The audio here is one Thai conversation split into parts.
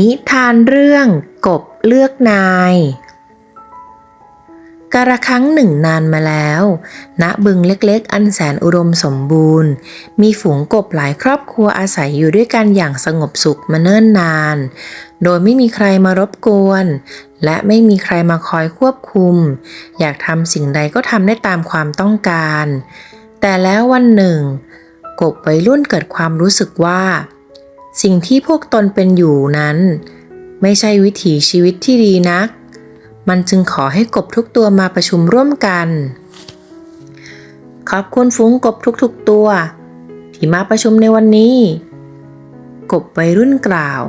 นิทานเรื่องกบเลือกนาย กระครั้งหนึ่งนานมาแล้ว ณ บึงเล็กๆ อันแสนอุดมสมบูรณ์ มีฝูงกบหลายครอบครัวอาศัยอยู่ด้วยกันอย่างสงบสุขมาเนิ่นนาน โดยไม่มีใครมารบกวน และไม่มีใครมาคอยควบคุม อยากทำสิ่งใดก็ทำได้ตามความต้องการ แต่แล้ววันหนึ่ง กบวัยรุ่นเกิดความรู้สึกว่า สิ่งที่พวกตนเป็นอยู่นั้น ไม่ใช่วิถีชีวิตที่ดีนัก มันจึงขอให้กบทุกตัวมาประชุมร่วมกัน ขอบคุณฝูงกบทุกๆตัว ที่มาประชุมในวันนี้ กบวัยรุ่นกล่าว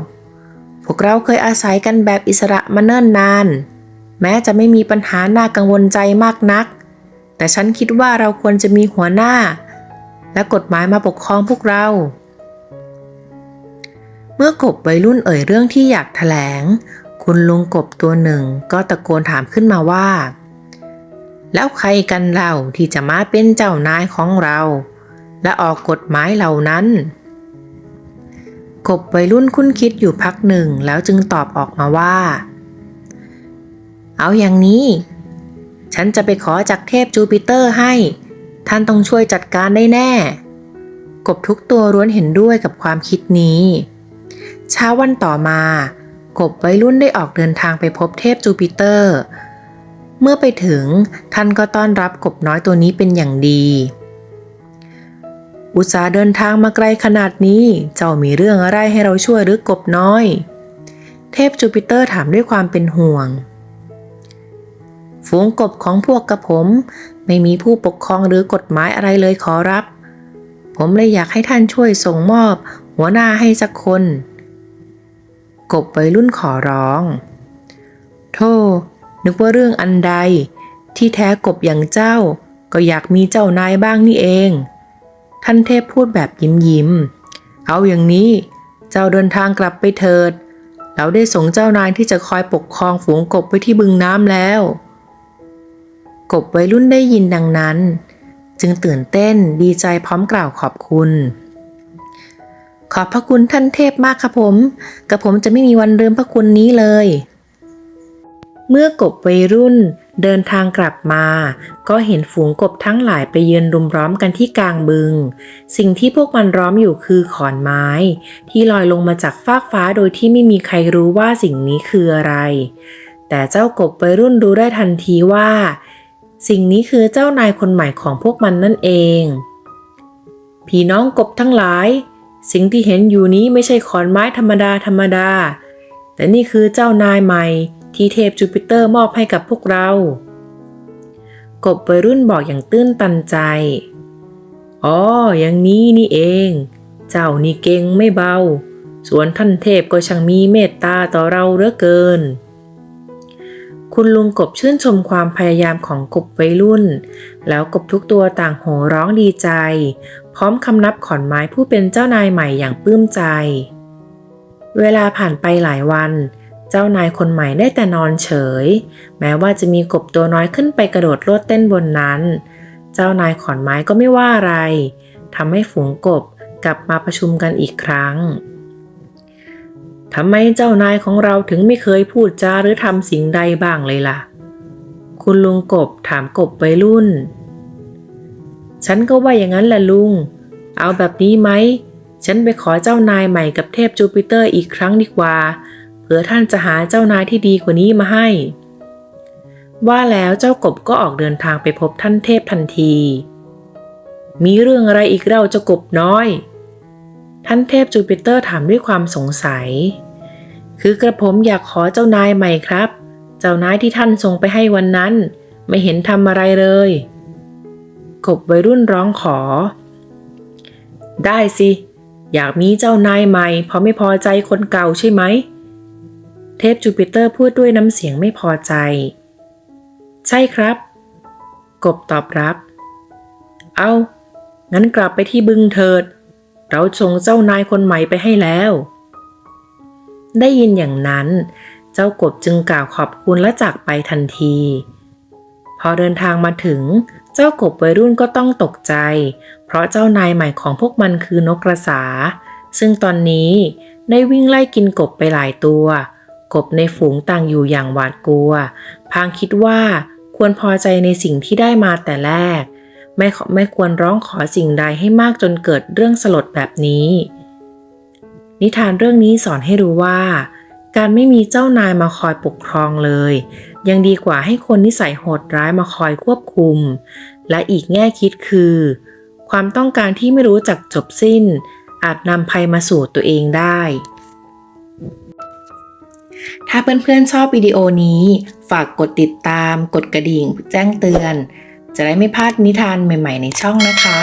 พวกเราเคยอาศัยกันแบบอิสระมาเนิ่นนาน แม้จะไม่มีปัญหาหน่ากังวลใจมากนัก แต่ฉันคิดว่าเราควรจะมีหัวหน้า และกฎหมายมาปกครองพวกเรา เมื่อกบวัยรุ่นเอ่ยเรื่องที่อยากแถลง คุณลุงกบตัวหนึ่งก็ตะโกนถามขึ้นมาว่า แล้วใครกันเราที่จะมาเป็นเจ้านายของเรา และออกกฎหมายเหล่านั้น กบวัยรุ่นคุ้นคิดอยู่พักหนึ่งแล้วจึงตอบออกมาว่า เอาอย่างนี้ ฉันจะไปขอจากเทพจูปิเตอร์ให้ ท่านต้องช่วยจัดการได้แน่ กบทุกตัวร้วนเห็นด้วยกับความคิดนี้ ช้าวันต่อมา กบวัยรุ่นได้ออกเดินทางไปพบเทพจูปิเตอร์ เมื่อไปถึงท่านก็ต้อนรับกบน้อยตัวนี้เป็นอย่างดี อุตสาหเดินทางมาไกลขนาดนี้ เจ้ามีเรื่องอะไรให้เราช่วยหรือกบน้อย เทพจูปิเตอร์ถามด้วยความเป็นห่วง ฝูงกบของพวกกระผม ไม่มีผู้ปกครองหรือกฎหมายอะไรเลยขอรับ ผมเลยอยากให้ท่านช่วยส่งมอบหัวหน้าให้สักคน กบวัยรุ่นขอร้อง โธ่นึกว่าเรื่องอันใด ที่แท้กบอย่างเจ้า ก็อยากมีเจ้านายบ้างนี่เอง ท่านเทพพูดแบบยิ้มยิ้ม เอาอย่างนี้ เจ้าเดินทางกลับไปเถิด เราได้ส่งเจ้านายที่จะคอยปกครองฝูงกบไปที่บึงน้ำแล้ว กบวัยรุ่นได้ยินดังนั้น จึงตื่นเต้นดีใจพร้อมกล่าวขอบคุณ ขอบพระคุณท่านเทพมากครับผมกระผมจะไม่มีวันลืมพระคุณนี้เลย เมื่อกบวัยรุ่นเดินทางกลับมา ก็เห็นฝูงกบทั้งหลายไปยืนรุมล้อมกันที่กลางบึง สิ่งที่พวกมันล้อมอยู่คือขอนไม้ ที่ลอยลงมาจากฟากฟ้าโดยที่ไม่มีใครรู้ว่าสิ่งนี้คืออะไร แต่เจ้ากบวัยรุ่นรู้ได้ทันทีว่า สิ่งนี้คือเจ้านายคนใหม่ของพวกมันนั่นเอง พี่น้องกบทั้งหลาย สิ่งที่เห็นอยู่นี้ไม่ใช่ขอนไม้ธรรมดาธรรมดา แต่นี่คือเจ้านายใหม่ที่เทพจูปิเตอร์มอบให้กับพวกเรา กบวัยรุ่นบอกอย่างตื้นตันใจ อ๋อ อย่างนี้นี่เอง เจ้านี่เก่งไม่เบา ส่วนท่านเทพก็ช่างมีเมตตาต่อเราเหลือเกิน คุณลุงกบชื่นชมความพยายามของกบวัยรุ่น แล้วกบทุกตัวต่างโห่ร้องดีใจ พร้อมคำนับขอนไม้ผู้เป็นเจ้านายใหม่อย่างปลื้มใจ เวลาผ่านไปหลายวัน เจ้านายคนใหม่ได้แต่นอนเฉย แม้ว่าจะมีกบตัวน้อยขึ้นไปกระโดดโลดเต้นบนนั้น เจ้านายขอนไม้ก็ไม่ว่าอะไรทำให้ฝูงกบกลับมาประชุมกันอีกครั้ง ทำไมเจ้านายของเราถึงไม่เคยพูดจาหรือทำสิ่งใดบ้างเลยล่ะ คุณลุงกบถามกบวัยรุ่น ฉันก็ว่าอย่างนั้นแหละลุง เอาแบบนี้ไหม ฉันไปขอเจ้านายใหม่กับเทพจูปิเตอร์อีกครั้งดีกว่า เผื่อท่านจะหาเจ้านายที่ดีกว่านี้มาให้ ว่าแล้วเจ้ากบก็ออกเดินทางไปพบท่านเทพทันที มีเรื่องอะไรอีกเล่าเจ้ากบน้อย ท่านเทพจูปิเตอร์ถามด้วยความสงสัย คือกระผมอยากขอเจ้านายใหม่ครับ เจ้านายที่ท่านส่งไปให้วันนั้น ไม่เห็นทำอะไรเลย กบวัยรุ่นร้องขอ ได้สิ อยากมีเจ้านายใหม่เพราะไม่พอใจคนเก่าใช่ไหม เทพจูปิเตอร์พูดด้วยน้ำเสียงไม่พอใจ ใช่ครับ กบตอบรับ เอางั้นกลับไปที่บึงเถิด เราส่งเจ้านายคนใหม่ไปให้แล้ว ได้ยินอย่างนั้น เจ้ากบจึงกล่าวขอบคุณและจากไปทันที พอเดินทางมาถึง เจ้ากบวัยรุ่นก็ต้องตกใจ เพราะเจ้านายใหม่ของพวกมันคือนกกระสา ซึ่งตอนนี้ได้วิ่งไล่กินกบไปหลายตัว กบในฝูงต่างอยู่อย่างหวาดกลัว พางคิดว่าควรพอใจในสิ่งที่ได้มาแต่แรก ไม่ไม่ควรร้องขอสิ่งใดให้มากจนเกิดเรื่องสลดแบบนี้ นิทานเรื่องนี้สอนให้รู้ว่า การไม่มีเจ้านายมาคอยปกครองเลย ยังดีกว่าให้คนนิสัยโหดร้ายมาคอยควบคุม และอีกแง่คิดคือ ความต้องการที่ไม่รู้จักจบสิ้น อาจนำภัยมาสู่ตัวเองได้ ถ้าเพื่อนๆชอบวิดีโอนี้ ฝากกดติดตาม กดกระดิ่งแจ้งเตือน จะได้ไม่พลาดนิทานใหม่ ๆ ในช่องนะคะ